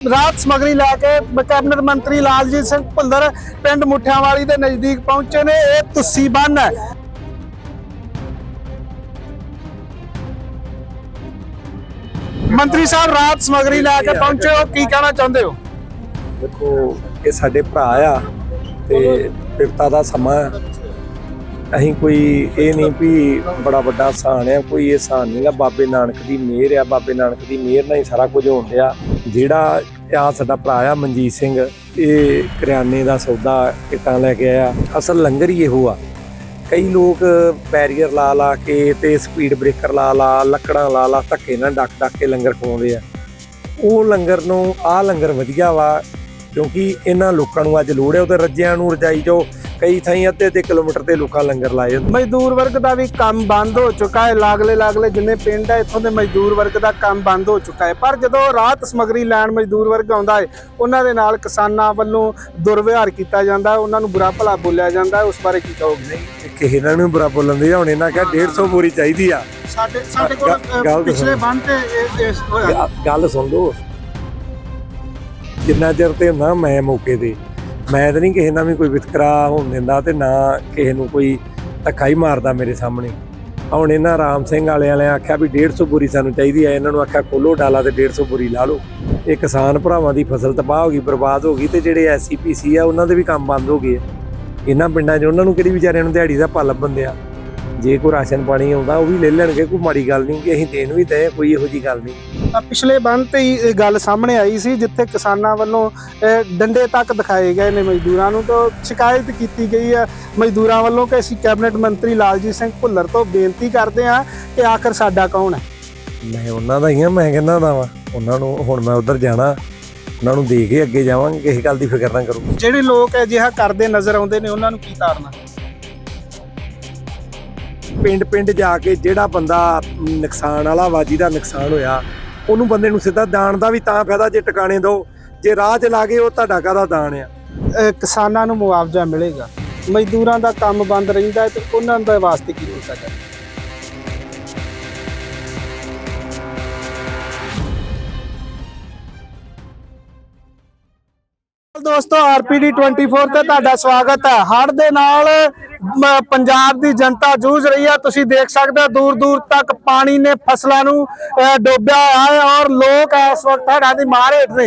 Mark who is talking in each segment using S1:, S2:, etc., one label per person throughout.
S1: ਰਾਤ ਸਮਗਰੀ ਲੈ ਕੇ ਕੈਬਨਿਟ ਮੰਤਰੀ ਲਾਲਜੀਤ ਸਿੰਘ ਭੁੱਲਰ ਪਿੰਡ ਮੁੱਠਿਆਂਵਾਲੀ ਦੇ ਨਜ਼ਦੀਕ ਪਹੁੰਚੇ ਨੇ। ਇਹ ਤੁਸੀ ਬੰਨ ਹੈ। ਮੰਤਰੀ ਸਾਹਿਬ, ਰਾਤ ਸਮਗਰੀ ਲੈ ਕੇ ਪਹੁੰਚੇ ਹੋ, ਕੀ ਕਹਿਣਾ ਚਾਹੁੰਦੇ ਹੋ?
S2: ਦੇਖੋ, ਇਹ ਸਾਡੇ ਭਰਾ ਆ ਤੇ ਪਿਰਤਾ ਦਾ ਸਮਾਂ ਅਸੀਂ ਕੋਈ ਇਹ ਨਹੀਂ ਵੀ ਬੜਾ ਵੱਡਾ ਆਸਾਨ ਆ ਕੋਈ ਇਹ ਆਸਾਨ ਨਹੀਂਗਾ ਬਾਬੇ ਨਾਨਕ ਦੀ ਮਿਹਰ ਆ, ਬਾਬੇ ਨਾਨਕ ਦੀ ਮਿਹਰ ਨਾਲ ਹੀ ਸਾਰਾ ਕੁਝ ਹੋਣ ਡਿਆ। ਜਿਹੜਾ ਆ ਸਾਡਾ ਭਰਾ ਆ ਮਨਜੀਤ ਸਿੰਘ, ਇਹ ਕਰਿਆਨੇ ਦਾ ਸੌਦਾ ਕਿੱਟਾਂ ਲੈ ਕੇ ਆਇਆ। ਅਸਲ ਲੰਗਰ ਹੀ ਇਹੋ ਆ। ਕਈ ਲੋਕ ਬੈਰੀਅਰ ਲਾ ਲਾ ਕੇ ਤੇ ਸਪੀਡ ਬ੍ਰੇਕਰ ਲਾ ਲਾ, ਲੱਕੜਾਂ ਲਾ ਲਾ, ਧੱਕੇ ਨਾਲ ਡੱਕ ਡੱਕ ਕੇ ਲੰਗਰ ਖਵਾਉਂਦੇ ਆ। ਉਹ ਲੰਗਰ ਨੂੰ, ਆਹ ਲੰਗਰ ਵਧੀਆ ਵਾ, ਕਿਉਂਕਿ ਇਹਨਾਂ ਲੋਕਾਂ ਨੂੰ ਅੱਜ ਲੋੜ ਹੈ ਉਹਦੇ ਰੱਜਿਆਂ ਨੂੰ ਰਜਾਈ ਜੋ ਕਈ ਥਾਈਂ ਅੱਧੇ ਅੱਧੇ ਕਿਲੋਮੀਟਰ ਤੇ ਲੋਕਾਂ ਲੰਗਰ ਲਾਏ ਹੁੰਦੇ
S1: ਮਜ਼ਦੂਰ ਵਰਗ ਦਾ ਵੀ ਕੰਮ ਬੰਦ ਹੋ ਚੁੱਕਾ ਹੈ। ਲਾਗਲੇ ਲਾਗਲੇ ਜਿੰਨੇ ਪਿੰਡ ਹੈ ਇੱਥੋਂ ਦੇ ਮਜ਼ਦੂਰ ਵਰਗ ਦਾ ਕੰਮ ਬੰਦ ਹੋ ਚੁੱਕਾ ਹੈ। ਪਰ ਜਦੋਂ ਰਾਤ ਸਮਗਰੀ ਲੈਣ ਮਜ਼ਦੂਰ ਵਰਗ ਆਉਂਦਾ ਹੈ ਉਹਨਾਂ ਦੇ ਨਾਲ ਕਿਸਾਨਾਂ ਵੱਲੋਂ ਦੁਰਵਿਹਾਰ ਕੀਤਾ ਜਾਂਦਾ ਹੈ। ਉਹਨਾਂ ਨੂੰ ਬੁਰਾ ਭਲਾ ਬੋਲਿਆ ਜਾਂਦਾ ਹੈ। ਉਸ ਬਾਰੇ ਕੀ ਕਹੋਗੇ?
S2: ਇਹ ਕਿਸੇ ਇਹਨਾਂ ਨੂੰ ਬੁਰਾ ਬੋਲਣ ਦੇ ਹੁਣ ਇਹਨਾਂ ਕਿਹਾ 150 ਬੋਰੀ ਚਾਹੀਦੀ ਆ।
S1: ਸਾਡੇ ਸਾਡੇ ਕੋਲ ਪਿਛਲੇ। ਬੰਦ ਤੇ ਇਹ ਹੋਇਆ।
S2: ਗੱਲ ਸੁਣ ਲਓ। ਜਿੰਨਾ ਚਿਰ ਤੇ ਹੁੰਦਾ ਮੈਂ ਮੌਕੇ ਤੇ ਮੈਂ ਤਾਂ ਨਹੀਂ ਕਿਸੇ ਨਾਲ ਵੀ ਕੋਈ ਵਿਤਕਰਾ ਹੋਣ ਦਿੰਦਾ ਤੇ ਨਾ ਕਿਸੇ ਨੂੰ ਕੋਈ ਧੱਕਾ ਹੀ ਮਾਰਦਾ ਮੇਰੇ ਸਾਹਮਣੇ। ਹੁਣ ਇਹਨਾਂ ਰਾਮ ਸਿੰਘ ਵਾਲਿਆਂ ਵਾਲਿਆਂ ਆਖਿਆ ਵੀ 150 ਬੋਰੀ ਸਾਨੂੰ ਚਾਹੀਦੀ ਹੈ। ਇਹਨਾਂ ਨੂੰ ਆਖਿਆ ਖੋਲੋ ਡਾਲਾ ਤੇ 150 ਬੋਰੀ ਲਾ ਲਓ। ਇਹ ਕਿਸਾਨ ਭਰਾਵਾਂ ਦੀ ਫਸਲ ਤਬਾਹ ਹੋ ਗਈ, ਬਰਬਾਦ ਹੋ ਗਈ ਤੇ ਜਿਹੜੇ ਐਸਸੀਪੀਸੀ ਆ, ਉਹਨਾਂ ਦੇ ਵੀ ਕੰਮ ਬੰਦ ਹੋ ਗਏ ਆ। ਇਹਨਾਂ ਪਿੰਡਾਂ 'ਚ ਉਹਨਾਂ ਨੂੰ ਕਿਹੜੀ ਵਿਚਾਰਿਆਂ ਨੂੰ ਦਿਹਾੜੀ ਦਾ ਪਾ ਲੱਭਣ ਦਿਆ ਜੇ ਕੋਈ ਰਾਸ਼ਨ ਪਾਣੀ ਆਉਂਦਾ ਉਹ ਵੀ ਲੈ ਲੈਣਗੇ ਕੋਈ ਮਾੜੀ ਗੱਲ ਨਹੀਂ ਕਿ ਅਸੀਂ ਦੇਣ ਵੀ ਦੇ ਕੋਈ ਇਹੋ ਜੀ ਗੱਲ ਨਹੀਂ।
S1: ਅ, ਪਿਛਲੇ ਬੰਦ ਤੇ ਹੀ ਗੱਲ ਸਾਹਮਣੇ ਆਈ ਸੀ ਜਿੱਥੇ ਕਿਸਾਨਾਂ ਵੱਲੋਂ ਡੰਡੇ ਤੱਕ ਦਿਖਾਏ ਗਏ ਨੇ ਮਜ਼ਦੂਰਾਂ ਨੂੰ ਤਾਂ ਸ਼ਿਕਾਇਤ ਕੀਤੀ ਗਈ ਹੈ ਮਜ਼ਦੂਰਾਂ ਵੱਲੋਂ ਕਿ ਅਸੀਂ ਕੈਬਨਿਟ ਮੰਤਰੀ ਲਾਲਜੀਤ ਸਿੰਘ ਭੁੱਲਰ ਤੋਂ ਬੇਨਤੀ ਕਰਦੇ ਹਾਂ ਕਿ ਆਖਰ ਸਾਡਾ ਕੌਣ ਹੈ।
S2: ਮੈਂ ਉਹਨਾਂ ਦਾ ਹੀ ਆ ਮੈਂ ਕਹਿੰਦਾ ਦਾ ਵਾ? ਉਹਨਾਂ ਨੂੰ ਹੁਣ ਮੈਂ ਉਧਰ ਜਾਣਾ ਉਹਨਾਂ ਨੂੰ ਦੇ ਕੇ ਅੱਗੇ ਜਾਵਾਂਗੇ ਕਿਸੇ ਗੱਲ ਦੀ ਫਿਕਰ ਨਾ ਕਰੋ।
S1: ਜਿਹੜੇ ਲੋਕ ਅਜਿਹਾ ਕਰਦੇ ਨਜ਼ਰ ਆਉਂਦੇ ਨੇ ਉਹਨਾਂ ਨੂੰ ਕੀ ਤਾਰਨਾ
S2: ਪਿੰਡ ਪਿੰਡ ਜਾ ਕੇ ਜਿਹੜਾ ਬੰਦਾ ਨੁਕਸਾਨ ਵਾਲਾ ਵਾ ਜਿਹਦਾ ਨੁਕਸਾਨ ਹੋਇਆ, ਉਹਨੂੰ ਬੰਦੇ ਨੂੰ ਸਿੱਧਾ ਦਾਨ ਦਾ ਵੀ ਤਾਂ ਫਾਇਦਾ ਜੇ ਟਿਕਾਣੇ ਦੋ। ਜੇ ਰਾਹ ਚ ਲਾਗੇ ਉਹ ਤੁਹਾਡਾ ਕਾਹਦਾ ਦਾਨ ਆ?
S1: ਕਿਸਾਨਾਂ ਨੂੰ ਮੁਆਵਜ਼ਾ ਮਿਲੇਗਾ। ਮਜ਼ਦੂਰਾਂ ਦਾ ਕੰਮ ਬੰਦ ਰਹਿੰਦਾ ਹੈ ਤੇ ਉਹਨਾਂ ਦੇ ਵਾਸਤੇ ਕੀ ਕੀਤਾ ਜਾਏ ਦੋਸਤੋ ਆਰਪੀਡੀ 24 ਤੇ ਤੁਹਾਡਾ ਸਵਾਗਤ ਹੈ। ਹੜ੍ਹ ਦੇ ਨਾਲ ਪੰਜਾਬ ਦੀ ਜਨਤਾ ਜੂਝ ਰਹੀ ਹੈ। ਤੁਸੀਂ ਦੇਖ ਸਕਦੇ ਹੋ ਦੂਰ ਦੂਰ ਤੱਕ ਪਾਣੀ ਨੇ ਫਸਲਾਂ ਨੂੰ ਡੋਬਿਆ ਹੋਇਆ ਹੈ ਔਰ ਲੋਕ ਇਸ ਵਕਤ ਹੜ੍ਹਾਂ ਦੀ ਮਾਰ ਹੇਠ ਨੇ।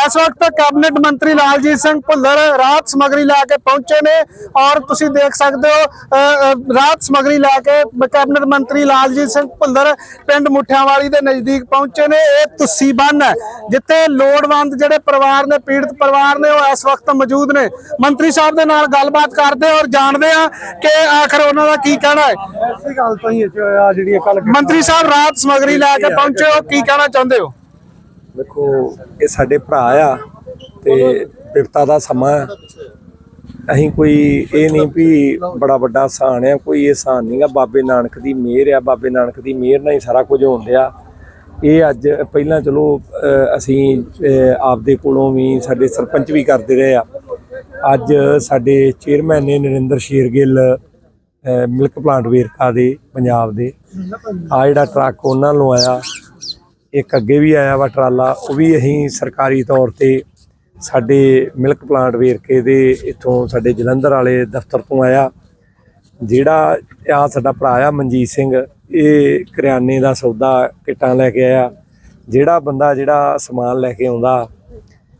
S1: ਇਸ ਵਕਤ ਕੈਬਨਿਟ ਮੰਤਰੀ ਲਾਲਜੀਤ ਸਿੰਘ ਭੁੱਲਰ ਰਾਹਤ ਸਮਗਰੀ ਲੈ ਕੇ ਪਹੁੰਚੇ ਨੇ ਔਰ ਤੁਸੀਂ ਦੇਖ ਸਕਦੇ ਹੋ ਅ, ਰਾਹਤ ਸਮਗਰੀ ਲੈ ਕੇ ਕੈਬਨਿਟ ਮੰਤਰੀ ਲਾਲਜੀਤ ਸਿੰਘ ਭੁੱਲਰ ਪਿੰਡ ਮੁੱਠਿਆਂਵਾਲੀ ਦੇ ਨਜ਼ਦੀਕ ਪਹੁੰਚੇ ਨੇ। ਇਹ ਤੁੱਸੀ ਹੈ ਜਿੱਥੇ ਲੋੜਵੰਦ ਜਿਹੜੇ ਪਰਿਵਾਰ ਨੇ ਪੀੜਤ ਪਰਿਵਾਰ ਨੇ ਉਹ ਇਸ ਵਕਤ ਮੌਜੂਦ ਨੇ। ਮੰਤਰੀ ਸਾਹਿਬ ਦੇ ਨਾਲ ਗੱਲਬਾਤ ਕਰਦੇ ਔਰ ਜਾਣਦੇ ਆ ਕਿ ਆਖਰ ਉਹਨਾਂ ਦਾ ਕੀ ਕਹਿਣਾ ਹੈ।
S2: ਐਸੀ ਗੱਲ ਤਾਂ ਹੀ ਆ ਜਿਹੜੀ ਕੱਲ
S1: ਮੰਤਰੀ ਸਾਹਿਬ ਰਾਹਤ ਸਮਗਰੀ ਲੈ ਕੇ ਪਹੁੰਚੇ ਹੋ ਕੀ ਕਹਿਣਾ ਚਾਹੁੰਦੇ ਹੋ?
S2: ਦੇਖੋ ਇਹ ਸਾਡੇ ਭਰਾ ਆ ਤੇ ਪਿਰਤਾ ਦਾ ਸਮਾਂ। ਅਸੀਂ ਕੋਈ ਇਹ ਨਹੀਂ ਵੀ ਬੜਾ ਵੱਡਾ ਆਸਾਨ ਆ ਕੋਈ ਇਹ ਆਸਾਨ ਨਹੀਂਗਾ ਬਾਬੇ ਨਾਨਕ ਦੀ ਮਿਹਰ ਆ ਬਾਬੇ ਨਾਨਕ ਦੀ ਮਿਹਰ ਨਾਲ ਹੀ ਸਾਰਾ ਕੁਝ ਹੋਣ ਡਿਆ। ਇਹ ਅੱਜ ਪਹਿਲਾਂ ਚਲੋ ਅਸੀਂ ਆਪਦੇ ਕੋਲੋਂ ਵੀ ਸਾਡੇ ਸਰਪੰਚ ਵੀ ਕਰਦੇ ਰਹੇ ਆ। ਅੱਜ ਸਾਡੇ ਚੇਅਰਮੈਨ ਨੇ ਨਰਿੰਦਰ ਸ਼ੇਰਗਿੱਲ ਮਿਲਕ ਪਲਾਂਟ ਵੇਰਕਾ ਦੇ, ਪੰਜਾਬ ਦੇ। ਆ ਜਿਹੜਾ ਟਰੱਕ ਉਹਨਾਂ ਨੂੰ ਆਇਆ, ਇੱਕ ਅੱਗੇ ਵੀ ਆਇਆ ਵਾ ਟਰਾਲਾ, ਉਹ ਵੀ ਅਸੀਂ ਸਰਕਾਰੀ ਤੌਰ ਤੇ ਸਾਡੇ ਮਿਲਕ ਪਲਾਂਟ ਵੇਰਕੇ ਦੇ ਇੱਥੋਂ ਸਾਡੇ ਜਲੰਧਰ ਵਾਲੇ ਦਫ਼ਤਰ ਤੋਂ ਆਇਆ। ਜਿਹੜਾ ਆ ਸਾਡਾ ਭਰਾ ਆ ਮਨਜੀਤ ਸਿੰਘ ਇਹ ਕਰਿਆਨੇ ਦਾ ਸੌਦਾ ਕਿੱਟਾਂ ਲੈ ਕੇ ਆਇਆ। ਜਿਹੜਾ ਬੰਦਾ ਜਿਹੜਾ ਸਮਾਨ ਲੈ ਕੇ ਆਉਂਦਾ,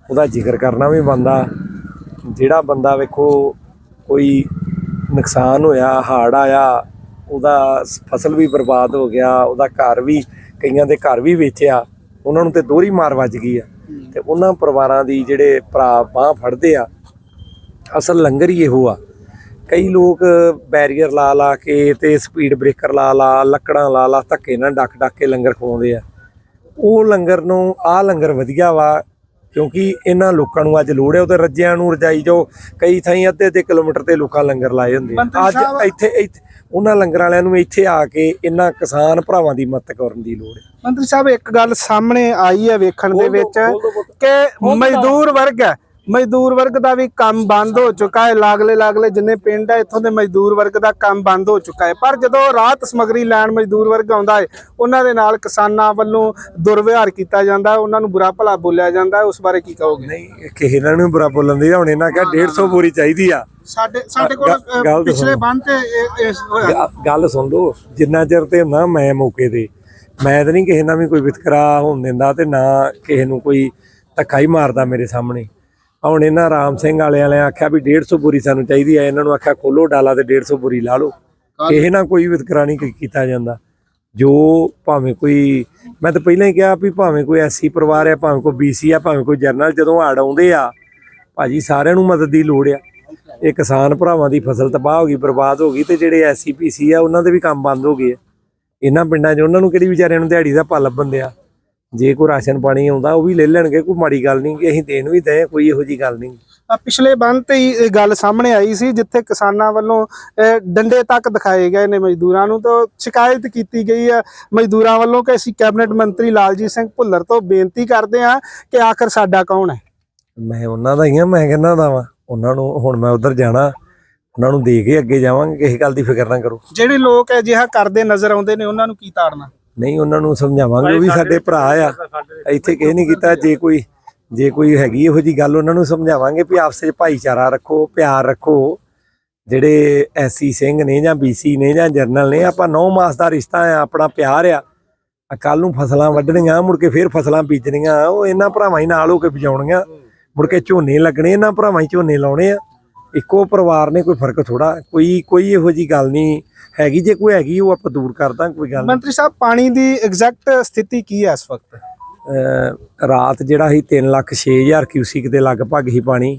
S2: ਉਹਦਾ ਜ਼ਿਕਰ ਕਰਨਾ ਵੀ ਬੰਦਾ ਜਿਹੜਾ ਬੰਦਾ ਵੇਖੋ ਕੋਈ ਨੁਕਸਾਨ ਹੋਇਆ, ਹਾੜ ਆਇਆ, ਉਹਦਾ ਫਸਲ ਵੀ ਬਰਬਾਦ ਹੋ ਗਿਆ, ਉਹਦਾ ਘਰ ਵੀ, ਕਈਆਂ ਦੇ ਘਰ ਵੀ ਵੇਚਿਆ, ਉਹਨਾਂ ਨੂੰ ਤੇ ਦੋਹਰੀ ਮਾਰ ਵੱਜ ਗਈ ਆ। ਤੇ ਉਹਨਾਂ ਪਰਿਵਾਰਾਂ ਦੀ ਜਿਹੜੇ ਭਰਾ ਬਾਹ ਫੜਦੇ ਆ, ਅਸਲ ਲੰਗਰ ਹੀ ਇਹੋ ਆ। ਕਈ ਲੋਕ ਬੈਰੀਅਰ ਲਾ ਲਾ ਕੇ ਤੇ ਸਪੀਡ ਬ੍ਰੇਕਰ ਲਾ ਲਾ ਲੱਕੜਾਂ ਲਾ ਲਾ ਧੱਕੇ ਨਾਲ ਡੱਕ ਡੱਕ ਕੇ ਲੰਗਰ ਖਵਾਉਂਦੇ ਆ ਉਹ ਲੰਗਰ ਨੂੰ ਆਹ ਲੰਗਰ ਵਧੀਆ ਵਾ ਕਿਉਂਕਿ ਇਹਨਾਂ ਲੋਕਾਂ ਨੂੰ ਅੱਜ ਲੋੜ ਹੈ ਉਹਦੇ ਰੱਜਿਆਂ ਨੂੰ ਰਜਾਈ ਜੋ ਕਈ ਥਾਈਂ ਅੱਧੇ ਅੱਧੇ ਕਿਲੋਮੀਟਰ ਤੇ ਲੋਕਾਂ ਲੰਗਰ ਲਾਏ ਹੁੰਦੇ ਆ। ਅੱਜ ਇੱਥੇ ਇੱਥੇ ਉਹਨਾਂ ਲੰਗਰ ਵਾਲਿਆਂ ਨੂੰ ਇੱਥੇ ਆ ਕੇ ਇਹਨਾਂ ਕਿਸਾਨ ਭਰਾਵਾਂ ਦੀ ਮਦਦ ਕਰਨ ਦੀ ਲੋੜ ਹੈ
S1: ਮੰਤਰੀ ਸਾਹਿਬ ਇੱਕ ਗੱਲ ਸਾਹਮਣੇ ਆਈ ਹੈ ਵੇਖਣ ਦੇ ਵਿੱਚ। ਕਿ ਮਜ਼ਦੂਰ ਵਰਗ ਹੈ ਮਜ਼ਦੂਰ ਵਰਗ ਦਾ ਵੀ ਕੰਮ ਬੰਦ ਹੋ ਚੁੱਕਾ ਹੈ। ਲਾਗਲੇ ਲਾਗਲੇ ਜਿੰਨੇ ਪਿੰਡ ਹੈ ਇੱਥੋਂ ਦੇ ਮਜ਼ਦੂਰ ਵਰਗ ਦਾ ਕੰਮ ਬੰਦ ਹੋ ਚੁੱਕਾ ਹੈ। ਪਰ ਜਦੋਂ ਰਾਹਤ ਸਮਗਰੀ ਲੈਣ ਮਜ਼ਦੂਰ ਵਰਗ ਆਉਂਦਾ ਹੈ ਉਹਨਾਂ ਦੇ ਨਾਲ ਕਿਸਾਨਾਂ ਵੱਲੋਂ ਦੁਰਵਿਹਾਰ ਕੀਤਾ ਜਾਂਦਾ ਹੈ। ਉਹਨਾਂ ਨੂੰ ਬੁਰਾ ਭਲਾ ਬੋਲਿਆ ਜਾਂਦਾ ਹੈ। ਉਸ ਬਾਰੇ ਕੀ ਕਹੋਗੇ?
S2: ਨਹੀਂ ਕਿਸੇ ਇਹਨਾਂ ਨੂੰ ਬੁਰਾ ਬੋਲਣ ਦੀ ਹੁਣ ਇਹਨਾਂ ਕਿਹਾ 150 ਬੋਰੀ ਚਾਹੀਦੀ ਆ।
S1: ਸਾਡੇ ਸਾਡੇ ਕੋਲ ਪਿਛਲੇ
S2: ਸੁਣੋ।
S1: ਬੰਦ ਤੇ
S2: ਗੱਲ ਸੁਣ ਲਓ ਜਿੰਨਾ ਚਿਰ ਤੇ ਨਾ ਮੈਂ ਮੌਕੇ ਤੇ ਮੈਂ ਤਾਂ ਨਹੀਂ ਕਿਸੇ ਨਾਲ ਵੀ ਕੋਈ ਵਿਤਕਰਾ ਹੋਣ ਦਿੰਦਾ ਤੇ ਨਾ ਕਿਸੇ ਨੂੰ ਕੋਈ ਧੱਕਾ ਹੀ ਮਾਰਦਾ ਮੇਰੇ ਸਾਹਮਣੇ। ਹੁਣ ਇਹਨਾਂ ਰਾਮ ਸਿੰਘ ਵਾਲਿਆਂ ਨੇ ਆਖਿਆ ਵੀ 150 ਬੋਰੀ ਸਾਨੂੰ ਚਾਹੀਦੀ ਆ। ਇਹਨਾਂ ਨੂੰ ਆਖਿਆ ਖੋਲੋ ਡਾਲਾ ਤੇ 150 ਬੋਰੀ ਲਾ ਲਓ। ਇਹ ਨਾ ਕੋਈ ਵਿਤਕਰਾ ਨਹੀਂ ਕੀਤਾ ਜਾਂਦਾ। ਜੋ ਭਾਵੇਂ ਕੋਈ ਮੈਂ ਤਾਂ ਪਹਿਲਾਂ ਹੀ ਕਿਹਾ ਵੀ ਭਾਵੇਂ ਕੋਈ ਐਸੀ ਪਰਿਵਾਰ ਆ ਭਾਵੇਂ ਕੋਈ ਬੀਸੀ ਆ ਭਾਵੇਂ ਕੋਈ ਜਰਨਲ ਜਦੋਂ ਹੜ ਆਉਂਦੇ ਆ ਭਾਜੀ ਸਾਰਿਆਂ ਨੂੰ ਮਦਦ ਦੀ ਲੋੜ ਆ। ਇਹ ਕਿਸਾਨ ਭਰਾਵਾਂ ਦੀ ਫਸਲ ਤਬਾਹ ਹੋ ਗਈ ਬਰਬਾਦ ਹੋ ਗਈ ਤੇ ਜਿਹੜੇ ਐਸਸੀਪੀਸੀ ਆ ਉਹਨਾਂ ਦੇ ਵੀ ਕੰਮ ਬੰਦ ਹੋ ਗਏ ਇਹਨਾਂ ਪਿੰਡਾਂ 'ਚ ਉਹਨਾਂ ਨੂੰ ਕਿਹੜੀ ਵਿਚਾਰਿਆਂ ਨੂੰ ਦਿਹਾੜੀ ਦਾ ਭੱਲ ਬੰਦੇ ਆ ਜੇ ਕੋਈ ਰਾਸ਼ਨ ਪਾਣੀ ਆਉਂਦਾ ਉਹ ਵੀ ਲੈ ਲੈਣਗੇ ਕੋਈ ਮਾੜੀ ਗੱਲ ਨਹੀਂ ਅਸੀਂ ਦੇਣ ਵੀ ਦੇ ਕੋਈ ਇਹੋ ਜੀ ਗੱਲ ਨਹੀਂ।
S1: ਪਿਛਲੇ ਬੰਦ ਤੇ ਹੀ ਗੱਲ ਸਾਹਮਣੇ ਆਈ ਸੀ ਜਿੱਥੇ ਕਿਸਾਨਾਂ ਵੱਲੋਂ ਡੰਡੇ ਤੱਕ ਦਿਖਾਏ ਗਏ ਨੇ ਮਜ਼ਦੂਰਾਂ ਨੂੰ ਤਾਂ ਸ਼ਿਕਾਇਤ ਕੀਤੀ ਗਈ ਹੈ ਮਜ਼ਦੂਰਾਂ ਵੱਲੋਂ ਕਿ ਅਸੀਂ ਕੈਬਨਿਟ ਮੰਤਰੀ ਲਾਲਜੀਤ ਸਿੰਘ ਭੁੱਲਰ ਤੋਂ ਬੇਨਤੀ ਕਰਦੇ ਹਾਂ ਕਿ ਆਖਰ ਸਾਡਾ ਕੌਣ ਹੈ।
S2: ਮੈਂ ਉਹਨਾਂ ਦਾ ਹੀ ਆ ਮੈਂ ਕਹਿੰਦਾ ਦਾ ਵਾ? ਉਹਨਾਂ ਨੂੰ ਹੁਣ ਮੈਂ ਉਧਰ ਜਾਣਾ ਉਹਨਾਂ ਨੂੰ ਦੇ ਕੇ ਅੱਗੇ ਜਾਵਾਂਗੇ ਕਿਸੇ ਗੱਲ ਦੀ ਫਿਕਰ ਨਾ ਕਰੋ।
S1: ਜਿਹੜੇ ਲੋਕ ਅਜਿਹਾ ਕਰਦੇ ਨਜ਼ਰ ਆਉਂਦੇ ਨੇ ਉਹਨਾਂ ਨੂੰ ਕੀ ਤਾੜਨਾ?
S2: ਨਹੀਂ ਉਹਨਾਂ ਨੂੰ ਸਮਝਾਵਾਂਗੇ ਉਹ ਵੀ ਸਾਡੇ ਭਰਾ ਆ। ਇੱਥੇ ਕਿਸੇ ਨਹੀਂ ਕੀਤਾ ਜੇ ਕੋਈ ਜੇ ਕੋਈ ਹੈਗੀ ਇਹੋ ਜੀ ਗੱਲ ਉਹਨਾਂ ਨੂੰ ਸਮਝਾਵਾਂਗੇ ਵੀ ਆਪਸ ਵਿੱਚ ਭਾਈਚਾਰਾ ਰੱਖੋ ਪਿਆਰ ਰੱਖੋ। ਜਿਹੜੇ ਐਸੀ ਸਿੰਘ ਨੇ ਜਾਂ ਬੀਸੀ ਨੇ ਜਾਂ ਜਰਨਲ ਨੇ ਆਪਾਂ ਨੌ ਮਾਸ ਦਾ ਰਿਸ਼ਤਾ ਆ ਆਪਣਾ ਪਿਆਰ ਆ। ਕੱਲ ਨੂੰ ਫਸਲਾਂ ਵੱਢਣੀਆਂ ਮੁੜ ਕੇ ਫੇਰ ਫਸਲਾਂ ਬੀਜਣੀਆਂ ਉਹ ਇਹਨਾਂ ਭਰਾਵਾਂ ਹੀ ਨਾਲ ਹੋ ਕੇ ਬਜਾਉਣੀਆਂ। ਮੁੜ ਕੇ ਝੋਨੇ ਲੱਗਣੇ ਇਹਨਾਂ ਭਰਾਵਾਂ ਹੀ ਝੋਨੇ ਲਾਉਣੇ ਆ। ਇੱਕੋ ਪਰਿਵਾਰ ਨੇ ਕੋਈ ਫ਼ਰਕ ਥੋੜਾ ਕੋਈ ਕੋਈ ਇਹੋ ਜੀ ਗੱਲ ਨਹੀਂ। ਹੈਗੀ ਜੇ ਕੋਈ ਹੈਗੀ ਉਹ ਆਪਾਂ ਦੂਰ ਕਰਦਾ ਕੋਈ ਗੱਲ ਨਹੀਂ
S1: ਮੰਤਰੀ ਸਾਹਿਬ ਪਾਣੀ ਦੀ ਐਗਜ਼ੈਕਟ ਸਥਿਤੀ ਕੀ ਹੈ ਇਸ ਵਕਤ?
S2: ਰਾਤ ਜਿਹੜਾ ਸੀ 3 ਲੱਖ 6000 ਕਿਊਸਿਕ ਦੇ ਲਗਭਗ ਹੀ ਪਾਣੀ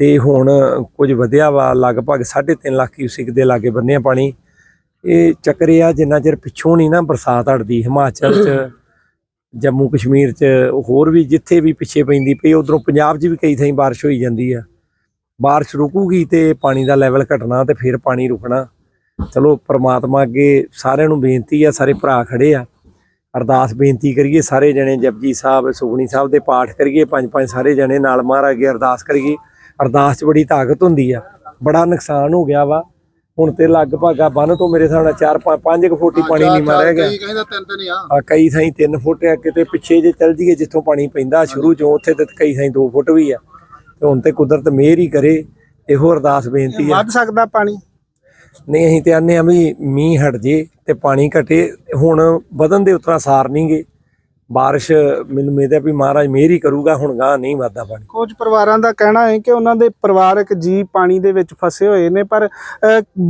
S2: ਤੇ ਹੁਣ ਕੁਝ ਵਧਿਆ ਵਾ ਲਗਭਗ 3.5 ਲੱਖ ਕਿਊਸਿਕ ਦੇ ਲਾਗੇ ਬੰਨਿਆ ਪਾਣੀ। ਇਹ ਚੱਕਰ ਆ ਜਿੰਨਾ ਚਿਰ ਪਿੱਛੋਂ ਨਹੀਂ ਨਾ ਬਰਸਾਤ ਹਟਦੀ ਹਿਮਾਚਲ ਚ ਜੰਮੂ ਕਸ਼ਮੀਰ ਚ ਹੋਰ ਵੀ ਜਿੱਥੇ ਵੀ ਪਿੱਛੇ ਪੈਂਦੀ ਪਈ ਉਧਰੋਂ ਪੰਜਾਬ 'ਚ ਵੀ ਕਈ ਥਾਈਂ ਬਾਰਿਸ਼ ਹੋਈ ਜਾਂਦੀ ਆ। ਬਾਰਿਸ਼ ਰੁਕੂਗੀ ਤੇ ਪਾਣੀ ਦਾ ਲੈਵਲ ਘਟਣਾ ਤੇ ਫਿਰ ਪਾਣੀ ਰੁਕਣਾ। ਚਲੋ ਪ੍ਰਮਾਤਮਾ ਅੱਗੇ ਸਾਰਿਆਂ ਨੂੰ ਬੇਨਤੀ ਆ ਸਾਰੇ ਭਰਾ ਖੜੇ ਆ। ਅਰਦਾਸ ਬੇਨਤੀ ਕਰੀਏ ਸਾਰੇ ਜਣੇ ਜਪਜੀ ਸਾਹਿਬ ਸੁਖਣੀ ਸਾਹਿਬ ਦੇ ਪਾਠ ਕਰੀਏ ਪੰਜ ਪੰਜ ਸਾਰੇ ਜਣੇ ਨਾਲ ਮਹਾਰਾਜ ਅੱਗੇ ਅਰਦਾਸ ਕਰੀਏ। ਅਰਦਾਸ 'ਚ ਬੜੀ ਤਾਕਤ ਹੁੰਦੀ ਆ ਬੜਾ ਨੁਕਸਾਨ ਹੋ ਗਿਆ ਵਾ। ਹੁਣ ਤੇ ਲਗਭਗ ਆ ਬੰਨ ਤੋਂ ਮੇਰੇ ਹਿਸਾਬ ਨਾਲ 4 5 ਕੁ ਫੁੱਟ ਹੀ ਪਾਣੀ ਨਹੀਂ ਮਾਰਿਆ ਗਿਆ।
S1: ਕਹਿੰਦਾ ਤਿੰਨ ਤਿੰਨ ਆ।
S2: ਆ ਕਈ ਥਾਈਂ 3 ਫੁੱਟ ਆ ਕਿਤੇ ਪਿੱਛੇ ਜੇ ਚੱਲ ਜੀਏ ਜਿੱਥੋਂ ਪਾਣੀ ਪੈਂਦਾ ਸ਼ੁਰੂ ਚੋਂ ਉੱਥੇ ਤੇ ਕਈ ਥਾਈਂ 2 ਫੁੱਟ ਵੀ ਆ। ਤੇ ਹੁਣ ਤੇ ਕੁਦਰਤ ਮਿਹਰ ਹੀ ਕਰੇ ਇਹੋ ਅਰਦਾਸ ਬੇਨਤੀ ਆ।
S1: ਵੱਧ ਸਕਦਾ ਪਾਣੀ।
S2: ਨਹੀਂ ਅਸੀਂ ਤੇ ਆਨੇ ਆ ਵੀ ਮੀਂਹ ਹਟ ਜੇ ਤੇ ਪਾਣੀ ਘਟੇ ਹੁਣ ਵਧਣ ਦੇ ਉਤਰਾ ਸਾਰ ਨਹੀਂਗੇ ਬਾਰਿਸ਼ ਮੈਨੂੰ ਉਮੀਦ ਹੈ ਵੀ ਮਹਾਰਾਜ ਮਿਹਰ ਹੀ ਕਰੂਗਾ ਹੁਣ ਗਾਂ ਨਹੀਂ ਵੱਧਦਾ ਪਾਣੀ।
S1: ਕੁਝ ਪਰਿਵਾਰਾਂ ਦਾ ਕਹਿਣਾ ਹੈ ਕਿ ਉਹਨਾਂ ਦੇ ਪਰਿਵਾਰਕ ਜੀ ਪਾਣੀ ਦੇ ਵਿੱਚ ਫਸੇ ਹੋਏ ਨੇ ਪਰ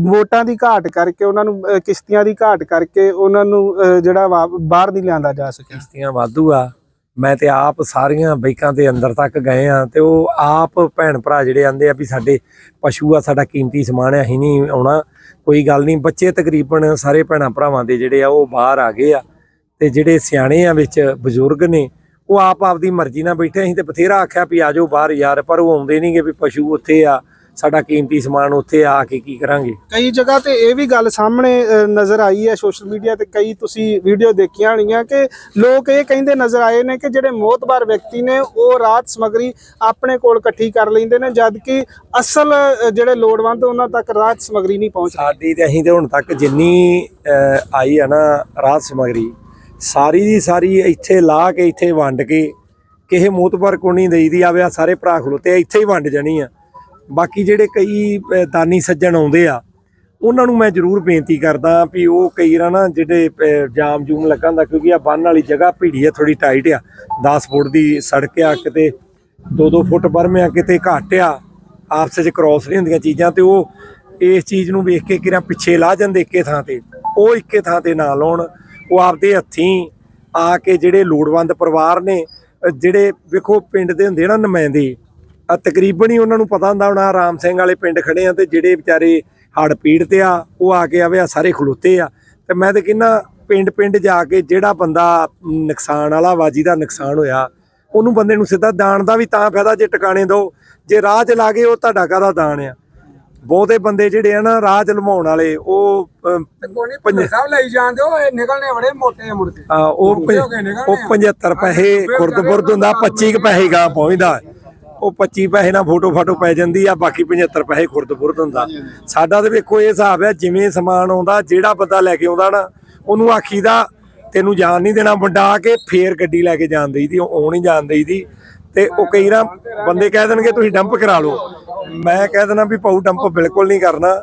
S1: ਵੋਟਾਂ ਦੀ ਘਾਟ ਕਰਕੇ ਉਹਨਾਂ ਨੂੰ ਕਿਸ਼ਤੀਆਂ ਦੀ ਘਾਟ ਕਰਕੇ ਉਹਨਾਂ ਨੂੰ ਜਿਹੜਾ ਬਾਹਰ ਨਹੀਂ ਲਿਆਂਦਾ ਜਾ ਸਕਿਆ।
S2: ਕਿਸ਼ਤੀਆਂ ਵਾਧੂ ਆ। ਮੈਂ ਤੇ ਆਪ ਸਾਰੀਆਂ ਬਾਈਕਾਂ ਦੇ ਅੰਦਰ ਤੱਕ ਗਏ ਆ ਤੇ ਉਹ ਆਪ ਭੈਣ ਭਰਾ ਜਿਹੜੇ ਆਂਦੇ ਆ ਵੀ ਸਾਡੇ ਪਸ਼ੂ ਆ, ਸਾਡਾ ਕੀਮਤੀ ਸਮਾਨ ਆ, ਅਸੀਂ ਨਹੀਂ ਆਉਣਾ। ਕੋਈ ਗੱਲ ਨਹੀਂ, ਬੱਚੇ ਤਕਰੀਬਨ ਸਾਰੇ ਭੈਣਾਂ ਭਰਾਵਾਂ ਦੇ ਜਿਹੜੇ ਆ, ਉਹ ਬਾਹਰ ਆ ਗਏ ਆ ਤੇ ਜਿਹੜੇ ਸਿਆਣੇ ਆ ਵਿੱਚ ਬਜ਼ੁਰਗ ਨੇ, ਉਹ ਆਪ ਆਪਦੀ ਮਰਜ਼ੀ ਨਾਲ ਬੈਠੇ ਅਸੀਂ ਤੇ ਬਥੇਰਾ ਆਖਿਆ ਵੀ ਆ ਜਾਓ ਬਾਹਰ ਯਾਰ, ਪਰ ਉਹ ਆਉਂਦੇ ਨਹੀਂਗੇ ਵੀ ਪਸ਼ੂ ਉੱਥੇ ਆ। ਸਾਡਾ ਕੀਮਤੀ ਸਮਾਨ ਉੱਥੇ ਆ ਕੇ ਕੀ ਕਰਾਂਗੇ?
S1: ਕਈ ਜਗ੍ਹਾ ਤੇ ਇਹ ਵੀ ਗੱਲ ਸਾਹਮਣੇ ਨਜ਼ਰ ਆਈ ਹੈ ਸੋਸ਼ਲ ਮੀਡੀਆ ਤੇ। ਕਈ ਤੁਸੀਂ ਵੀਡੀਓ ਦੇਖੀਆਂ ਹੋਣੀਆਂ ਕਿ ਲੋਕ ਇਹ ਕਹਿੰਦੇ ਨਜ਼ਰ ਆਏ ਨੇ ਕਿ ਜਿਹੜੇ ਮੋਤਬਾਰ ਵਿਅਕਤੀ ਨੇ ਉਹ ਰਾਤ ਸਮਗਰੀ ਆਪਣੇ ਕੋਲ ਇਕੱਠੀ ਕਰ ਲੈਂਦੇ ਨੇ ਜਦ ਕਿ ਅਸਲ ਜਿਹੜੇ ਲੋੜਵੰਦ ਉਹਨਾਂ ਤੱਕ ਰਾਤ ਸਮਗਰੀ ਨਹੀਂ ਪਹੁੰਚ
S2: ਸਾਡੀ ਤੇ ਅਸੀਂ ਤੇ ਹੁਣ ਤੱਕ ਜਿੰਨੀ ਆਈ ਆ ਨਾ ਰਾਤ ਸਮਗਰੀ ਸਾਰੀ ਦੀ ਸਾਰੀ ਇੱਥੇ ਲਾ ਕੇ ਇੱਥੇ ਵੰਡ ਕੇ ਕਿਸੇ ਮੋਤਬਰ ਕੋ ਨਹੀਂ ਦੇਈਦੀ ਆਵੇ ਆ ਸਾਰੇ ਭਰਾ ਖਲੋਤੇ ਇੱਥੇ ਹੀ ਵੰਡ ਜਾਣੀ ਆ। ਬਾਕੀ ਜਿਹੜੇ ਕਈ ਦਾਨੀ ਸੱਜਣ ਆਉਂਦੇ ਆ, ਉਹਨਾਂ ਨੂੰ ਮੈਂ ਜ਼ਰੂਰ ਬੇਨਤੀ ਕਰਦਾ ਵੀ ਉਹ ਕਈ ਰਾਂ ਨਾ ਜਿਹੜੇ ਜਾਮ ਜੂਮ ਲੱਗਾ ਹੁੰਦਾ, ਕਿਉਂਕਿ ਆ ਬੰਨ ਵਾਲੀ ਜਗ੍ਹਾ ਭੀੜੀ ਆ ਥੋੜੀ ਟਾਈਟ ਆ। 10 ਫੁੱਟ ਦੀ ਸੜਕ ਆ, ਕਿਤੇ 2-2 ਫੁੱਟ ਬਰਮ ਆ, ਕਿਤੇ ਘੱਟ ਆ, ਆਪਸ ਵਿੱਚ ਕ੍ਰਾਸ ਨਹੀਂ ਹੁੰਦੀਆਂ ਚੀਜ਼ਾਂ, ਤੇ ਉਹ ਇਸ ਚੀਜ਼ ਨੂੰ ਵੇਖ ਕੇ ਕਿਰਾਂ ਪਿੱਛੇ ਲਾ ਜਾਂਦੇ ਇੱਕੇ ਥਾਂ ਤੇ, ਉਹ ਇੱਕੇ ਥਾਂ ਤੇ ਨਾ ਲਾਉਣ। ਉਹ ਆਪਦੇ ਹੱਥੀਂ ਆ ਕੇ ਜਿਹੜੇ ਲੋੜਵੰਦ ਪਰਿਵਾਰ ਨੇ ਜਿਹੜੇ ਵੇਖੋ ਪਿੰਡ ਦੇ ਹੁੰਦੇ ਨਾ ਨੁਮਾਇੰਦੇ ਤਕਰੀਬਨ ਹੀ ਉਹਨਾਂ ਨੂੰ ਪਤਾ ਹੁੰਦਾ ਹੁਣ ਰਾਮ ਸਿੰਘ ਵਾਲੇ ਪਿੰਡ ਖੜੇ ਆ ਤੇ ਜਿਹੜੇ ਵਿਚਾਰੇ ਹੜ ਪੀੜਤ ਆ ਉਹ ਆ ਕੇ ਆਵੇ ਆ ਸਾਰੇ ਖਲੋਤੇ ਆ। ਤੇ ਮੈਂ ਤੇ ਕਹਿੰਦਾ ਪਿੰਡ ਪਿੰਡ ਜਾ ਕੇ ਜਿਹੜਾ ਬੰਦਾ ਨੁਕਸਾਨ ਵਾਲਾ ਵਾਜੀ ਦਾ ਨੁਕਸਾਨ ਹੋਇਆ ਉਹਨੂੰ ਬੰਦੇ ਨੂੰ ਸਿੱਧਾ ਦਾਨ ਦਾ ਵੀ ਤਾਂ ਫਾਇਦਾ ਜੇ ਟਿਕਾਣੇ ਦੋ। ਜੇ ਰਾਹ ਚ ਲਾਗੇ ਉਹ ਤੁਹਾਡਾ ਕਾਹਦਾ ਦਾਨ ਆ? ਬਹੁਤੇ ਬੰਦੇ ਜਿਹੜੇ ਆ ਨਾ ਰਾਹ ਚ ਲਮਾਉਣ ਵਾਲੇ ਉਹ ਅਮ,
S3: ਕੋਣੀ ਪੰਜ ਸਾਹਿਬ ਲਈ ਜਾਂਦੇ ਹੋ ਇਹ ਨਿਕਲਨੇ ਬੜੇ ਮੋਟੇ ਆ ਮੁੜ ਕੇ।
S2: ਆ, ਉਹ ਪੰਜ- ਉਹ 75 ਪੈਸੇ ਖੁਰਦ ਬੁਰਦ ਹੁੰਦਾ 25 ਕੁ ਪੈਸੇ ਗਾਂ ਪਹੁੰਚਦਾ। ਉਹ 25 ਪੈਸੇ ਨਾਲ ਫੋਟੋ ਫਾਟੋ ਪੈ ਜਾਂਦੀ ਆ ਬਾਕੀ 75 ਪੈਸੇ ਖੁਰਦ ਫੁਰਦ ਹੁੰਦਾ ਸਾਡਾ ਤੇ ਵੇਖੋ ਇਹ ਹਿਸਾਬ ਹੈ ਜਿਵੇਂ ਸਮਾਨ ਆਉਂਦਾ ਜਿਹੜਾ ਬੰਦਾ ਲੈ ਕੇ ਆਉਂਦਾ ਨਾ ਉਹਨੂੰ ਆਖੀਦਾ ਤੈਨੂੰ ਜਾਣ ਨਹੀਂ ਦੇਣਾ। ਵੰਡਾ ਕੇ ਫੇਰ ਗੱਡੀ ਲੈ ਕੇ ਜਾਣ ਦੇਈਦੀ ਉਹ ਨਹੀਂ ਜਾਣ ਦੇਈਦੀ। ਤੇ ਉਹ ਕਈ ਨਾ ਬੰਦੇ ਕਹਿ ਦੇਣਗੇ ਤੁਸੀਂ ਡੰਪ ਕਰਾ ਲਓ। ਮੈਂ ਕਹਿ ਦੇਣਾ ਵੀ ਪਾਉ ਡੰਪ ਬਿਲਕੁਲ ਨਹੀਂ ਕਰਨਾ।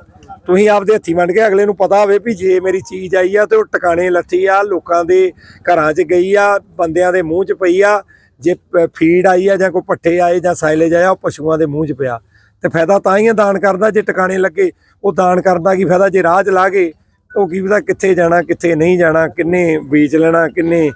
S2: ਤੁਸੀਂ ਆਪਦੇ ਹੱਥੀ ਵੰਡ ਕੇ ਅਗਲੇ ਨੂੰ ਪਤਾ ਹੋਵੇ ਵੀ ਜੇ ਮੇਰੀ ਚੀਜ਼ ਆਈ ਆ ਤੇ ਉਹ ਟਿਕਾਣੇ ਲੱਥੀ ਆ ਲੋਕਾਂ ਦੇ ਘਰਾਂ 'ਚ ਗਈ ਆ ਬੰਦਿਆਂ ਦੇ ਮੂੰਹ 'ਚ ਪਈ ਆ ਜੇ ਫੀਡ ਆਈ ਆ ਜਾਂ ਕੋਈ ਪੱਠੇ ਆਏ ਜਾਂ ਸਾਇਲੇਜ ਆਇਆ ਉਹ ਪਸ਼ੂਆਂ ਦੇ ਮੂੰਹ 'ਚ ਪਿਆ। ਤੇ ਫਾਇਦਾ ਤਾਂ ਹੀ ਆ ਦਾਨ ਕਰਦਾ ਜੇ ਟਿਕਾਣੇ ਲੱਗੇ ਉਹ ਦਾਨ ਕਰਨ ਦਾ ਕੀ ਫਾਇਦਾ ਜੇ ਰਾਹ 'ਚ ਲਾ ਗਏ ਉਹ ਕੀ ਪਤਾ ਕਿੱਥੇ ਜਾਣਾ ਕਿੱਥੇ ਨਹੀਂ ਜਾਣਾ ਕਿੰਨੇ ਵੇਚ ਲੈਣਾ ਕਿੰਨੇ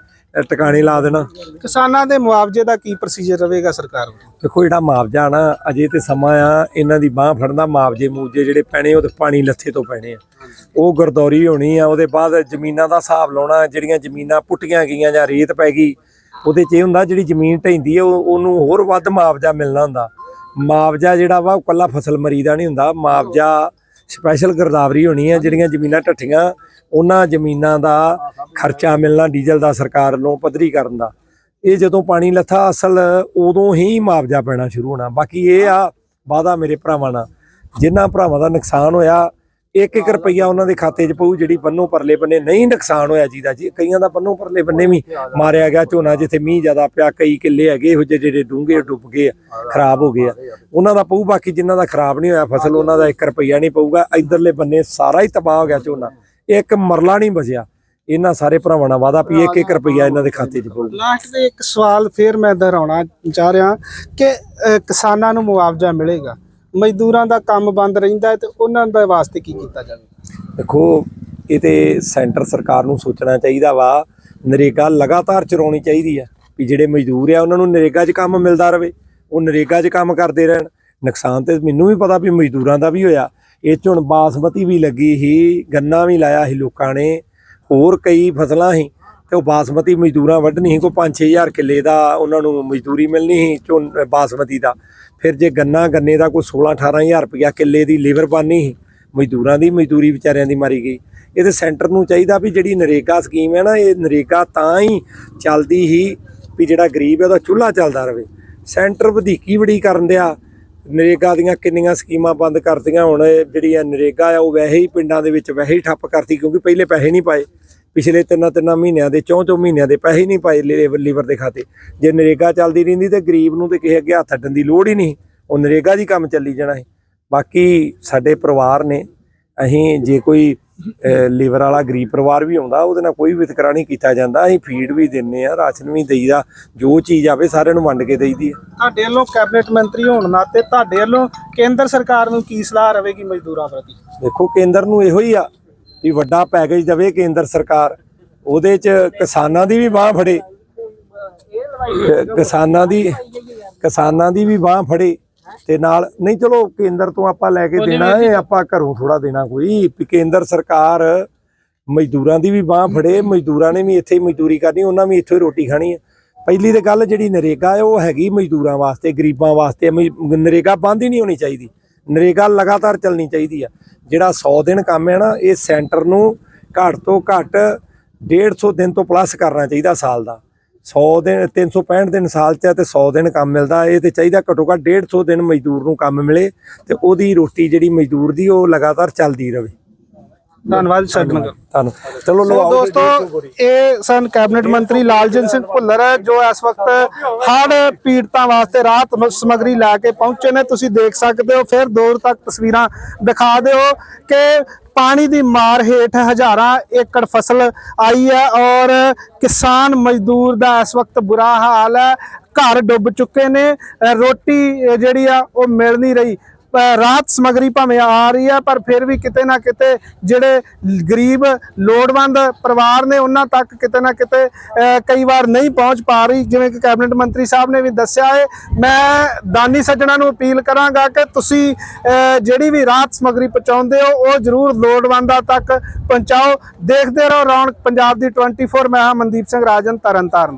S2: ਟਿਕਾਣੇ ਲਾ ਦੇਣਾ।
S1: ਕਿਸਾਨਾਂ ਦੇ ਮੁਆਵਜ਼ੇ ਦਾ ਕੀ ਪ੍ਰੋਸੀਜਰ ਰਹੇਗਾ ਸਰਕਾਰ ਵੱਲੋਂ?
S2: ਦੇਖੋ ਜਿਹੜਾ ਮੁਆਵਜ਼ਾ ਨਾ ਅਜੇ ਤੇ ਸਮਾਂ ਆ ਇਹਨਾਂ ਦੀ ਬਾਹ ਫੜਨ ਦਾ ਮੁਆਵਜ਼ੇ ਮੂਜੇ ਜਿਹੜੇ ਪੈਣੇ ਉਹ ਤੇ ਪਾਣੀ ਲੱਥੇ ਤੋਂ ਪੈਣੇ ਆ। ਉਹ ਗਰਦੌਰੀ ਹੋਣੀ ਆ ਉਹਦੇ ਬਾਅਦ ਜ਼ਮੀਨਾਂ ਦਾ ਹਿਸਾਬ ਲਾਉਣਾ ਜਿਹੜੀਆਂ ਜ਼ਮੀਨਾਂ ਪੁੱਟੀਆਂ ਗਈਆਂ ਜਾਂ ਰੇਤ ਪੈ ਗਈ ਉਹਦੇ 'ਚ ਇਹ ਹੁੰਦਾ ਜਿਹੜੀ ਜ਼ਮੀਨ ਢਹਿੰਦੀ ਆ ਉਹਨੂੰ ਹੋਰ ਵੱਧ ਮੁਆਵਜ਼ਾ ਮਿਲਣਾ ਹੁੰਦਾ। ਮੁਆਵਜ਼ਾ ਜਿਹੜਾ ਵਾ, ਉਹ ਕੱਲਾ ਫਸਲ ਮਰੀ ਦਾ ਨਹੀਂ ਹੁੰਦਾ। ਮੁਆਵਜ਼ਾ ਸਪੈਸ਼ਲ ਗਰਦਾਵਰੀ ਹੋਣੀ ਹੈ ਜਿਹੜੀਆਂ ਜ਼ਮੀਨਾਂ ਢੱਠੀਆਂ, ਉਹਨਾਂ ਜ਼ਮੀਨਾਂ ਦਾ ਖਰਚਾ ਮਿਲਣਾ ਡੀਜ਼ਲ ਦਾ ਸਰਕਾਰ ਵੱਲੋਂ ਪੱਧਰੀ ਕਰਨ ਦਾ। ਇਹ ਜਦੋਂ ਪਾਣੀ ਲੱਥਾ, ਅਸਲ ਉਦੋਂ ਹੀ ਮੁਆਵਜ਼ਾ ਪੈਣਾ ਸ਼ੁਰੂ ਹੋਣਾ। ਬਾਕੀ ਇਹ ਆ ਵਾਦਾ ਮੇਰੇ ਭਰਾਵਾਂ ਨਾਲ। ਜਿਨ੍ਹਾਂ ਭਰਾਵਾਂ ਦਾ ਨੁਕਸਾਨ ਹੋਇਆ ਇੱਕ ਇੱਕ ਰੁਪਈਆ ਉਹਨਾਂ ਦੇ ਖਾਤੇ 'ਚ ਪਊ, ਜਿਹੜੀ ਬੰਨੋ ਪਰਲੇ ਬੰਨੇ ਨਹੀਂ ਨੁਕਸਾਨ ਹੋਇਆ ਜਿਹਦਾ ਜੀ। ਕਈਆਂ ਦਾ ਬੰਨੋ ਪਰਲੇ ਬੰਨੇ ਵੀ ਮਾਰਿਆ ਗਿਆ ਝੋਨਾ, ਜਿੱਥੇ ਮੀਂਹ ਜ਼ਿਆਦਾ ਪਿਆ, ਕਈ ਕਿੱਲੇ ਹੈਗੇ ਇਹੋ ਜਿਹੇ ਜਿਹੜੇ ਡੂੰਘੇ ਡੁੱਬ ਗਏ ਖਰਾਬ ਹੋ ਗਏ ਆ। ਉਹਨਾਂ ਦਾ ਪਊ, ਬਾਕੀ ਜਿਨ੍ਹਾਂ ਦਾ ਖਰਾਬ ਨਹੀਂ ਹੋਇਆ, ਫਸਲ ਉਹਨਾਂ ਦਾ 1 ਰੁਪਈਆ ਨਹੀਂ ਪਊਗਾ। ਇਧਰਲੇ ਬੰਨੇ ਸਾਰਾ ਹੀ ਤਬਾਹ ਹੋ ਗਿਆ ਝੋਨਾ। ਇੱਕ ਮਰਲਾ ਨਹੀਂ ਬਚਿਆ। ਇਹਨਾਂ ਸਾਰੇ ਭਰਾਵਾਂ ਨਾਲ ਵਾਦਾ ਵੀ ਇੱਕ ਇੱਕ ਰੁਪਈਆ ਇਹਨਾਂ ਦੇ ਖਾਤੇ 'ਚ ਪਊਗਾ
S1: ਲਾਸਟ ਤੇ ਇੱਕ ਸਵਾਲ ਫੇਰ ਮੈਂ ਦੁਹਰਾਉਣਾ ਚਾਹ ਰਿਹਾ ਕਿ ਕਿਸਾਨਾਂ ਨੂੰ ਮੁਆਵਜ਼ਾ ਮਿਲੇਗਾ? ਮਜ਼ਦੂਰਾਂ ਦਾ ਕੰਮ ਬੰਦ ਰਹਿੰਦਾ ਹੈ ਤੇ ਉਹਨਾਂ ਦੇ ਵਾਸਤੇ ਕੀ ਕੀਤਾ ਜਾਵੇ?
S2: ਦੇਖੋ, ਇਹ ਤੇ ਸੈਂਟਰ ਸਰਕਾਰ ਨੂੰ ਸੋਚਣਾ ਚਾਹੀਦਾ ਵਾ। ਨਰੇਗਾ ਲਗਾਤਾਰ ਚਲਾਉਣੀ ਚਾਹੀਦੀ ਆ ਵੀ ਜਿਹੜੇ ਮਜ਼ਦੂਰ ਆ, ਉਹਨਾਂ ਨੂੰ ਨਰੇਗਾ 'ਚ ਕੰਮ ਮਿਲਦਾ ਰਵੇ। ਉਹ ਨਰੇਗਾ 'ਚ ਕੰਮ ਕਰਦੇ ਰਹਿਣ। ਨੁਕਸਾਨ ਤੇ ਮੈਨੂੰ ਵੀ ਪਤਾ ਵੀ ਮਜ਼ਦੂਰਾਂ ਦਾ ਵੀ ਹੋਇਆ। ਇਹ 'ਚ ਬਾਸਮਤੀ ਵੀ ਲੱਗੀ ਸੀ, ਗੰਨਾ ਵੀ ਲਾਇਆ ਸੀ ਲੋਕਾਂ ਨੇ। ਹੋਰ ਕਈ ਫਸਲਾਂ ਸੀ ਤੇ ਉਹ ਬਾਸਮਤੀ ਮਜ਼ਦੂਰਾਂ ਵੱਢਣੀ ਸੀ, ਕੋਈ 5-6000 ਕਿੱਲੇ ਦਾ ਉਹਨਾਂ ਨੂੰ ਮਜ਼ਦੂਰੀ ਮਿਲਣੀ ਸੀ ਝੋਨ ਬਾਸਮਤੀ ਦਾ। ਫਿਰ ਜੇ ਗੰਨਾ ਗੰਨੇ ਦਾ ਕੋਈ 16-18000 ਰੁਪਇਆ ਕਿੱਲੇ ਦੀ ਲੇਬਰ ਬਾਨੀ ਸੀ, ਮਜ਼ਦੂਰਾਂ ਦੀ, ਮਜ਼ਦੂਰੀ ਵਿਚਾਰਿਆਂ ਦੀ ਮਾਰੀ ਗਈ। ਇਹ ਤੇ ਸੈਂਟਰ ਨੂੰ ਚਾਹੀਦਾ ਵੀ ਜਿਹੜੀ ਨਰੇਗਾ ਸਕੀਮ ਹੈ ਨਾ, ਇਹ ਨਰੇਗਾ ਤਾਂ ਹੀ ਚੱਲਦੀ ਹੀ ਵੀ ਜਿਹੜਾ ਗਰੀਬ ਹੈ ਉਹਦਾ ਚੁੱਲ੍ਹਾ ਚੱਲਦਾ ਰਵੇ ਸੈਂਟਰ ਵਧੀਕੀ ਬੜੀ ਕਰਨ ਦਿਆ। ਨਰੇਗਾ ਦੀਆਂ ਕਿੰਨੀਆਂ ਸਕੀਮਾਂ ਬੰਦ ਕਰਤੀਆਂ, ਹੁਣ ਜਿਹੜੀ ਆ ਨਰੇਗਾ ਆ, ਉਹ ਵੈਸੇ ਹੀ ਪਿੰਡਾਂ ਦੇ ਵਿੱਚ ਵੈਸੇ ਹੀ ਠੱਪ ਕਰਤੀ ਕਿਉਂਕਿ ਪਹਿਲੇ ਪੈਸੇ ਨਹੀਂ ਪਾਏ। ਪਿਛਲੇ ਤਿੰਨਾਂ ਤਿੰਨਾਂ ਮਹੀਨਿਆਂ ਦੇ ਚੌਂ ਚੌਂ ਮਹੀਨਿਆਂ ਦੇ ਪੈਸੇ ਨਹੀਂ ਪਾਏ ਲੀਵਰ ਦੇ ਖਾਤੇ। ਜੇ ਨਰੇਗਾ ਚੱਲਦੀ ਰਹਿੰਦੀ ਤੇ ਗਰੀਬ ਨੂੰ ਤੇ ਕਿਸੇ ਅੱਗੇ ਹੱਥ ਅੱਡਣ ਦੀ ਲੋੜ ਹੀ ਨਹੀਂ। ਉਹ ਨਰੇਗਾ ਦੀ ਕੰਮ ਚੱਲੀ ਜਾਣਾ ਹੈ ਬਾਕੀ ਸਾਡੇ ਪਰਿਵਾਰ ਨੇ ਅਸੀਂ ਜੇ ਕੋਈ ਲੀਵਰ ਵਾਲਾ ਗਰੀਬ ਪਰਿਵਾਰ ਵੀ ਆਉਂਦਾ ਉਹਦੇ ਨਾਲ ਕੋਈ ਵਿਤਕਰਾ ਨਹੀਂ ਕੀਤਾ ਜਾਂਦਾ ਅਸੀਂ ਫੀਡ ਵੀ ਦਿੰਨੇ ਆ ਰਾਸ਼ਨ ਵੀ ਦੇਈਦਾ ਜੋ ਚੀਜ਼ ਆਵੇ ਸਾਰਿਆਂ ਨੂੰ ਵੰਡ ਕੇ ਦੇਈਦੀ ਆ।
S1: ਤੁਹਾਡੇ ਵੱਲੋਂ ਕੈਬਨਿਟ ਮੰਤਰੀ ਹੋਣ ਨਾਤੇ ਤੁਹਾਡੇ ਵੱਲੋਂ ਕੇਂਦਰ ਸਰਕਾਰ ਨੂੰ ਕੀ ਸਲਾਹ ਰਹੇਗੀ ਮਜ਼ਦੂਰਾਂ ਪ੍ਰਤੀ?
S2: ਦੇਖੋ ਕੇਂਦਰ ਨੂੰ ਇਹੋ ਹੀ ਆ ਵੀ ਵੱਡਾ ਪੈਕੇਜ ਦੇਵੇ ਕੇਂਦਰ ਸਰਕਾਰ ਉਹਦੇ ਚ ਕਿਸਾਨਾਂ ਦੀ ਵੀ ਬਾਹ ਫੜੇ। ਕਿਸਾਨਾਂ ਦੀ ਕਿਸਾਨਾਂ ਦੀ ਵੀ ਬਾਹ ਫੜੇ ਤੇ ਨਾਲ ਨਹੀਂ ਚਲੋ ਕੇਂਦਰ ਤੋਂ ਆਪਾਂ ਲੈ ਕੇ ਦੇਣਾ ਇਹ ਆਪਾਂ ਘਰੋਂ ਥੋੜਾ ਦੇਣਾ ਕੋਈ ਵੀ ਕੇਂਦਰ ਸਰਕਾਰ ਮਜ਼ਦੂਰਾਂ ਦੀ ਵੀ ਬਾਹ ਫੜੇ ਮਜ਼ਦੂਰਾਂ ਨੇ ਵੀ ਇੱਥੇ ਹੀ ਮਜ਼ਦੂਰੀ ਕਰਨੀ ਉਹਨਾਂ ਵੀ ਇੱਥੋਂ ਰੋਟੀ ਖਾਣੀ ਹੈ। ਪਹਿਲੀ ਤੇ ਗੱਲ ਜਿਹੜੀ ਨਰੇਗਾ ਹੈ ਉਹ ਹੈਗੀ ਮਜ਼ਦੂਰਾਂ ਵਾਸਤੇ ਗਰੀਬਾਂ ਵਾਸਤੇ ਨਰੇਗਾ ਬੰਦ ਹੀ ਨਹੀਂ ਹੋਣੀ ਚਾਹੀਦੀ। ਨਰੇਗਾ ਲਗਾਤਾਰ ਚੱਲਣੀ ਚਾਹੀਦੀ ਆ। ਜਿਹੜਾ 100 ਦਿਨ ਕੰਮ ਹੈ ਨਾ, ਇਹ ਸੈਂਟਰ ਨੂੰ ਘੱਟ ਤੋਂ ਘੱਟ 150 ਦਿਨ ਤੋਂ ਪਲੱਸ ਕਰਨਾ ਚਾਹੀਦਾ ਸਾਲ ਦਾ। 100 ਦਿਨ 365 ਦਿਨ ਸਾਲ ਚ ਆ ਤੇ 100 ਦਿਨ ਕੰਮ ਮਿਲਦਾ। ਇਹ ਤੇ ਚਾਹੀਦਾ ਘੱਟੋ ਘੱਟ 150 ਦਿਨ ਮਜ਼ਦੂਰ ਨੂੰ ਕੰਮ ਮਿਲੇ ਤੇ ਉਹਦੀ ਰੋਟੀ ਜਿਹੜੀ ਮਜ਼ਦੂਰ ਦੀ ਉਹ ਲਗਾਤਾਰ ਚੱਲਦੀ ਰਹੇ
S1: ਧੰਨਵਾਦ ਸ਼ਰਮਾ
S2: ਤੁਹਾਨੂੰ ਚਲੋ ਲਵਾਓ
S1: ਦੋਸਤੋ ਇਹ ਸਨ ਕੈਬਨਿਟ ਮੰਤਰੀ ਲਾਲਜਨ ਸਿੰਘ ਭੁੱਲਰ ਜੋ ਇਸ ਵਕਤ ਹੜ੍ਹ ਪੀੜਤਾਂ ਵਾਸਤੇ ਰਾਹਤ ਸਮੱਗਰੀ ਲੈ ਕੇ ਪਹੁੰਚੇ ਨੇ। ਤੁਸੀਂ ਦੇਖ ਸਕਦੇ ਹੋ ਫਿਰ ਦੂਰ ਤੱਕ ਤਸਵੀਰਾਂ ਦਿਖਾ ਦਿਓ ਕਿ ਪਾਣੀ ਦੀ ਮਾਰ ਹੇਠ ਹਜ਼ਾਰਾਂ ਏਕੜ ਫਸਲ ਆਈ ਹੈ ਔਰ ਕਿਸਾਨ ਮਜ਼ਦੂਰ ਦਾ ਇਸ ਵਕਤ ਬੁਰਾ ਹਾਲ ਹੈ। ਘਰ ਡੁੱਬ ਚੁੱਕੇ ਨੇ। ਰੋਟੀ ਜਿਹੜੀ ਆ ਉਹ ਮਿਲ ਨਹੀਂ ਰਹੀ। ਰਾਹਤ ਸਮਗਰੀ ਭਾਵੇਂ ਆ ਰਹੀ ਹੈ, ਪਰ ਫਿਰ ਵੀ ਕਿਤੇ ਨਾ ਕਿਤੇ ਜਿਹੜੇ ਗਰੀਬ, ਲੋੜਵੰਦ ਪਰਿਵਾਰ ਨੇ ਉਹਨਾਂ ਤੱਕ ਕਿਤੇ ਨਾ ਕਿਤੇ ਕਈ ਵਾਰ ਨਹੀਂ ਪਹੁੰਚ ਪਾ ਰਹੀ। ਜਿਵੇਂ ਕਿ ਕੈਬਨਿਟ ਮੰਤਰੀ ਸਾਹਿਬ ਨੇ ਵੀ ਦੱਸਿਆ ਹੈ, ਮੈਂ ਦਾਨੀ ਸੱਜਣਾ ਨੂੰ ਅਪੀਲ ਕਰਾਂਗਾ ਕਿ ਤੁਸੀਂ ਜਿਹੜੀ ਵੀ ਰਾਹਤ ਸਮਗਰੀ ਪਹੁੰਚਾਉਂਦੇ ਹੋ, ਉਹ ਜ਼ਰੂਰ ਲੋੜਵੰਦਾਂ ਤੱਕ ਪਹੁੰਚਾਓ। ਦੇਖਦੇ ਰਹੋ ਰੌਣਕ ਪੰਜਾਬ ਦੀ 24 ਮੈਂ ਹਾਂ ਮਨਦੀਪ ਸਿੰਘ ਰਾਜਨ ਤਰਨਤਾਰਨ